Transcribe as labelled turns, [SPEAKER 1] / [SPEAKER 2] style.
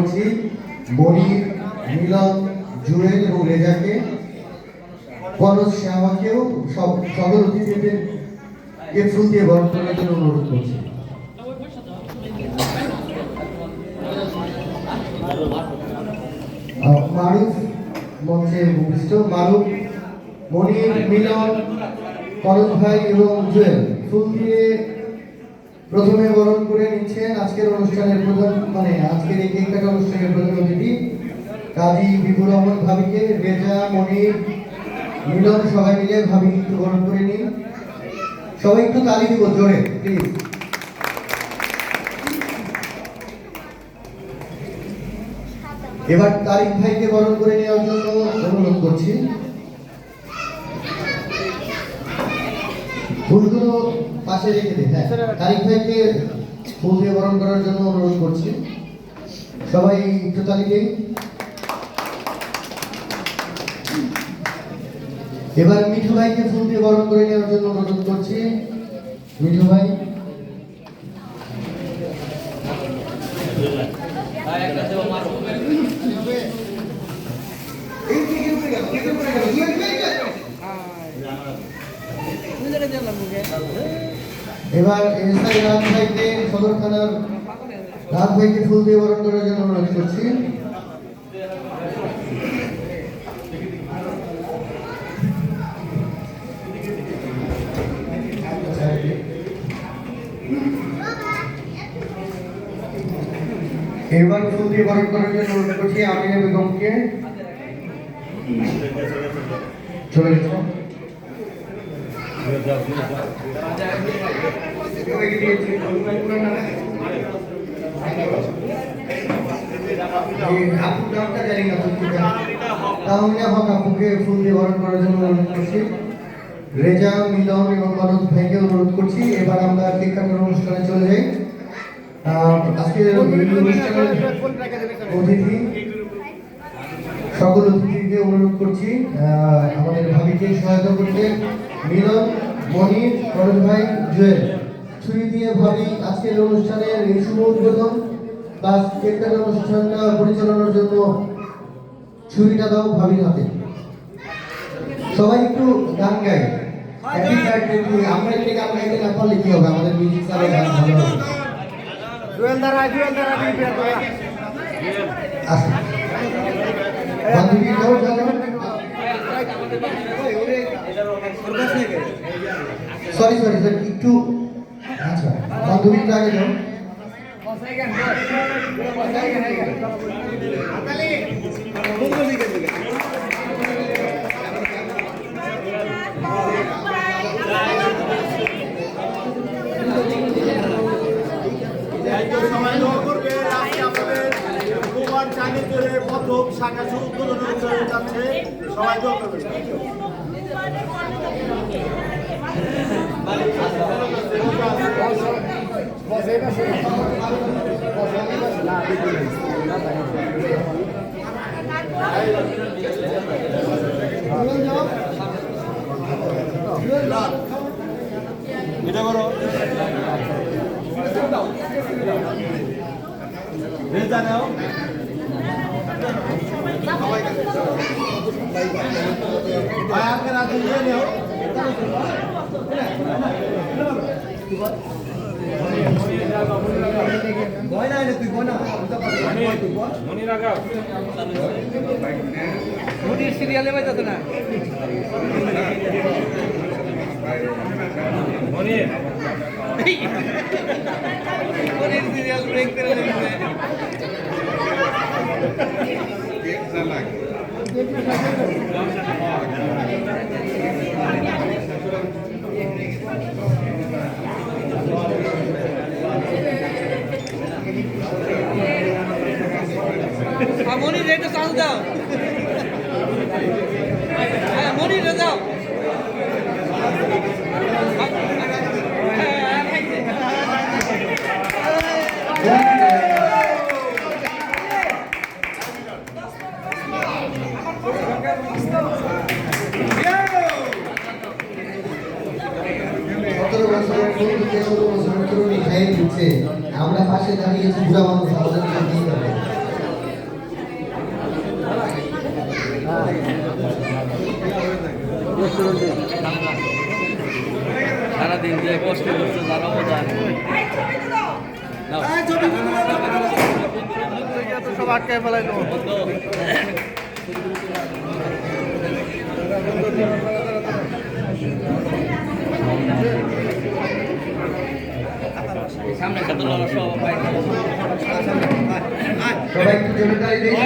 [SPEAKER 1] করছি মনির মিলন, জুয়েল এবং রেজাকে কনজ শ্যামাকেও সব সকল অতিথিদের কে ফুল দিয়ে বরণ করার জন্য অনুরোধ করছি। মারুফ মঞ্চে উপস্থিত। মারুফ, মনির, মিলন কনজ ভাই এবং জুয়েল, ফুল দিয়ে প্রথমে বরণ করে নিচ্ছেন আজকের অনুষ্ঠানের প্রধান মানে আজকের এই কেক কাটা অনুষ্ঠানের প্রধান অতিথি, কাজী বিপুর রহমান ভাবিকে, রেজা, মনির, মিলন, সবাই মিলে ভাবি একটু বরণ করে নিন। সবাই একটু তালি দিব জোরে প্লিজ এবার তারিক ভাইকে বরণ করে নেওয়ার জন্য অনুরোধ করছি। ফুলগুলো পাশে রেখে দিন হ্যাঁ তারিক ভাইকে ফুল দিয়ে বরণ করার জন্য অনুরোধ করছি। সবাই একটু তালি এবার মিঠু ভাইকে ফুল দিয়ে বরণ করে নেওয়ার জন্য অনুরোধ করছি। মিঠু ভাই। এবার এসআই রাত ভাইকে সদর থানার রাত ভাইকে ফুল দিয়ে বরণ করার জন্য অনুরোধ করছি। এবার ফুল দিয়ে বরণ করার জন্য অনুরোধ করছি আমিনা বেগমকে। চলে গেছে আপুর নামটা জানি না তুমি তাহলে আপুকে ফুল দিয়ে বরণ করার জন্য অনুরোধ করছি রেজা মিলন এবং মানব ভাইকে অনুরোধ করছি এবার আমরা কেক অনুষ্ঠানে চলে যাই এই অতিথি সকল অতিথিকে অনুরোধ করছি আমাদের ভাবিকে সহায়তা করতে। মিলন মনির করণ ভাই জুয়েল। ছুরি দিয়ে ভাবি আজকের অনুষ্ঠানের এই শুভ উদ্বোধন। বা কেক অনুষ্ঠানটা পরিচালনার জন্য ছুরিটা দাও ভাবির হাতে। সবাই একটু গান গাই। আমরা গান গাইতে না পারলে কি হবে? আমাদের সরি সরি স্যার একটু আচ্ছা বান্ধবীর আগে যাও।
[SPEAKER 2] সবাই দোয়া করবে সবাই এটা করো। রেজা নাও। ভাই
[SPEAKER 3] মুদির সিরিয়ালে পাইতো না মুদির সিরিয়াল ব্রেক করে আর মনির এটা চান্স দাও হ্যাঁ মনির দাও
[SPEAKER 1] সতেরো ব্যক্তিগত কোনো সন্ত্রণী খাই হ্যাঁ, দিচ্ছে। আমরা পাশে দাঁড়িয়েছি বুড়া মানুষ
[SPEAKER 3] আমাদেরকে দিয়ে কষ্ট করছে তারাও জানে
[SPEAKER 2] সব
[SPEAKER 3] আটকে ফেলাই
[SPEAKER 1] সবাই। একটু জমিদারি দিয়ে